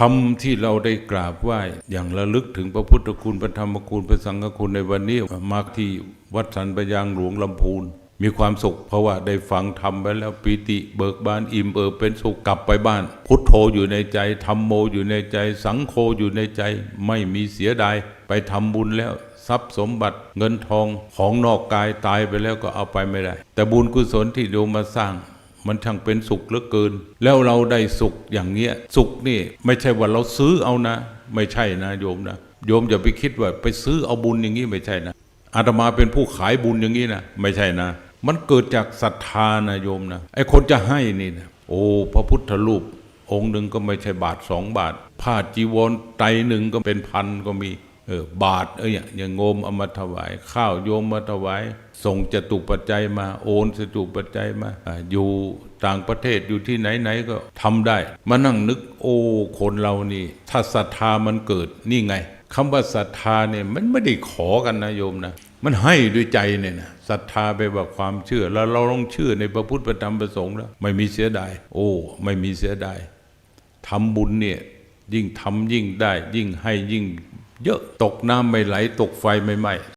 ธรรมที่เราได้กราบไหว้อย่างระลึกถึงพระพุทธคุณพระธรรมคุณพระสังฆคุณในวันนี้มาที่วัดสันปยางหลวงลำพูนมีความสุขเพราะว่าได้ฟังธรรมไปแล้วปิติเบิกบานอิ่มเอิบเป็นสุขกลับไปบ้าน พุทโธอยู่ในใจธรรมโมอยู่ในใจ สังโฆอยู่ในใจ ไม่มีเสียดายไปทำบุญแล้วทรัพย์สมบัติเงินทองของนอกกายตายไปแล้วก็เอาไปไม่ได้ แต่บุญกุศลที่โยมมาสร้าง มันช่างเป็นสุขเหลือเกิน แล้วเราได้สุขอย่างเนี้ย สุขนี่ไม่ใช่ว่าเราซื้อเอานะ ไม่ใช่นะโยมนะโยมอย่าไปคิดว่าไปซื้อเอาบุญอย่างนี้ไม่ใช่นะอาตมาเป็นผู้ขายบุญอย่างนี้นะไม่ใช่นะ มันเกิดจากศรัทธานะโยมนะไอ้คนจะให้นี่นะโอ้พระพุทธรูปองค์หนึ่งก็ไม่ใช่บาทสองบาท ผ้าจีวรไตหนึ่งก็เป็นพันก็มีเออบาทเอออย่างอย่างโงมเอามาถวาย ข้าวโยมมาถวาย ส่งจตุปัจจัยมาโอนจตุปัจจัยมาออยู่ต่างประเทศอยู่ที่ไหนๆก็ทำได้ มานั่งนึกโอ้คนเรานี่ ถ้าศรัทธามันเกิดนี่ไงคำว่าศรัทธาเนี่ยมันไม่ได้ขอกันนะโยมนะ มันให้ด้วยใจเนี่ยนะศรัทธาไปว่าความเชื่อ แล้วเราต้องเชื่อในพระพุทธพระธรรมพระสงฆ์แล้วไม่มีเสียดายโอ้ไม่มีเสียดายทำบุญเนี่ยยิ่งทำยิ่งได้ ยิ่งให้ยิ่งเยอะตกน้ำไม่ไหลตกไฟไม่ไหม้